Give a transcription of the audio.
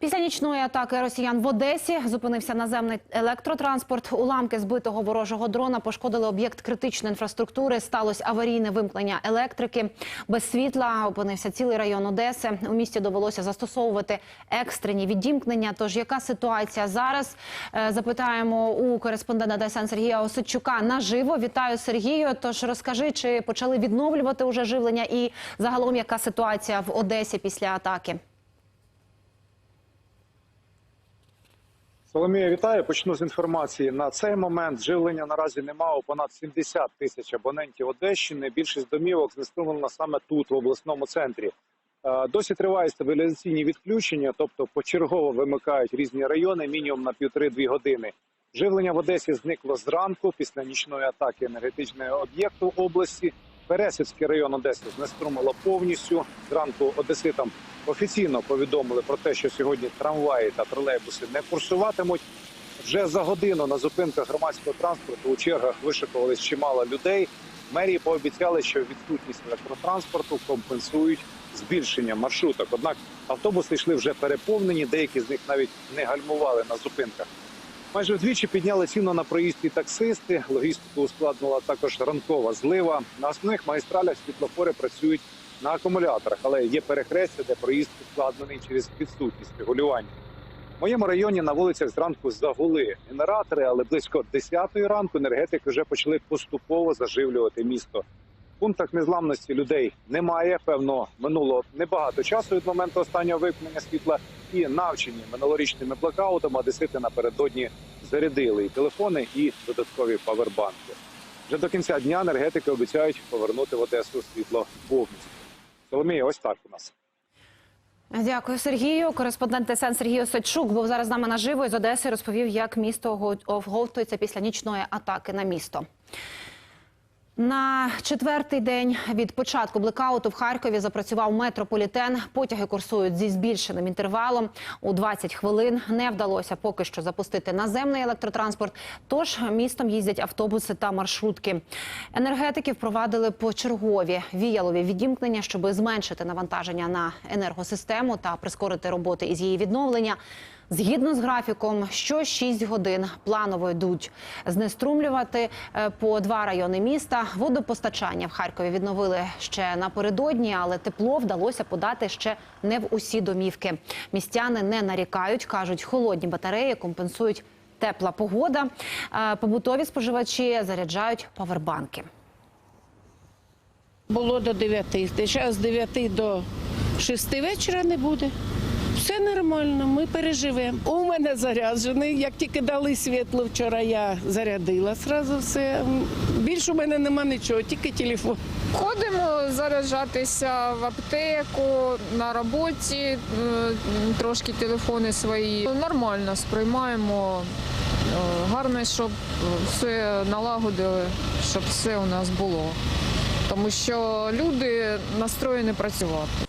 Після нічної атаки росіян в Одесі зупинився наземний електротранспорт. Уламки збитого ворожого дрона пошкодили об'єкт критичної інфраструктури. Сталося аварійне вимкнення електрики. Без світла опинився цілий район Одеси. У місті довелося застосовувати екстрені відімкнення. Тож яка ситуація зараз? Е, Запитаємо у кореспондента ДСН Сергія Осадчука наживо. Вітаю Сергію. Тож розкажи, чи почали відновлювати уже живлення, і загалом яка ситуація в Одесі після атаки? Соломія, вітаю. Почну з інформації. На цей момент живлення наразі немає у понад 70 тисяч абонентів Одещини. Більшість домівок знеструмлена саме тут, в обласному центрі. Е, Досі тривають стабіляційні відключення, тобто почергово вимикають різні райони, мінімум на півтори-дві години. Живлення в Одесі зникло зранку після нічної атаки енергетичного об'єкту області. Пересівський район Одеси знеструмило повністю. Зранку одеситам офіційно повідомили про те, що сьогодні трамваї та тролейбуси не курсуватимуть. Вже за годину на зупинках громадського транспорту у чергах вишикувалось чимало людей. Мерії пообіцяли, що відсутність електротранспорту компенсують збільшенням маршруток. Однак автобуси йшли вже переповнені, деякі з них навіть не гальмували на зупинках. Майже вдвічі підняли ціну на проїзд і таксисти. Логістику ускладнила також ранкова злива. На основних магістралях світлофори працюють на акумуляторах, але є перехрестя, де проїзд ускладнений через відсутність регулювання. В моєму районі на вулицях зранку загули генератори, але близько 10 ранку енергетики вже почали поступово заживлювати місто. Пунктах незламності людей немає. Певно, минуло небагато часу від моменту останнього вимкнення світла. І навчені минулорічними блокаутами одесити напередодні зарядили і телефони, і додаткові павербанки. Вже до кінця дня енергетики обіцяють повернути в Одесу світло повністю. Соломія, ось так у нас. Дякую, Сергію. Кореспондент ТСН Сергій Осадчук був зараз з нами наживо із Одеси. Розповів, як місто го- оговтується після нічної атаки на місто. На четвертий день від початку блекауту в Харкові запрацював метрополітен. Потяги курсують зі збільшеним інтервалом. У 20 хвилин не вдалося поки що запустити наземний електротранспорт. Тож містом їздять автобуси та маршрутки. Енергетики впровадили почергові віялові відімкнення, щоб зменшити навантаження на енергосистему та прискорити роботи із її відновлення. Згідно з графіком, що 6 годин планово йдуть знеструмлювати е, по два райони міста. Водопостачання в Харкові відновили ще напередодні, але тепло вдалося подати ще не в усі домівки. Містяни не нарікають, кажуть, холодні батареї компенсують тепла погода. Е, Побутові споживачі заряджають павербанки. Було до 9. Зараз з 9 до 6 вечора не буде. Все нормально, ми переживемо. У мене заряджений. Як тільки дали світло вчора, я зарядила зразу все. Більше у мене нема нічого, тільки телефон. Ходимо заряджатися в аптеку, на роботі, трошки телефони свої. Нормально сприймаємо. Е, Гарно, щоб все налагодили, щоб все у нас було. Тому що люди настроєні працювати.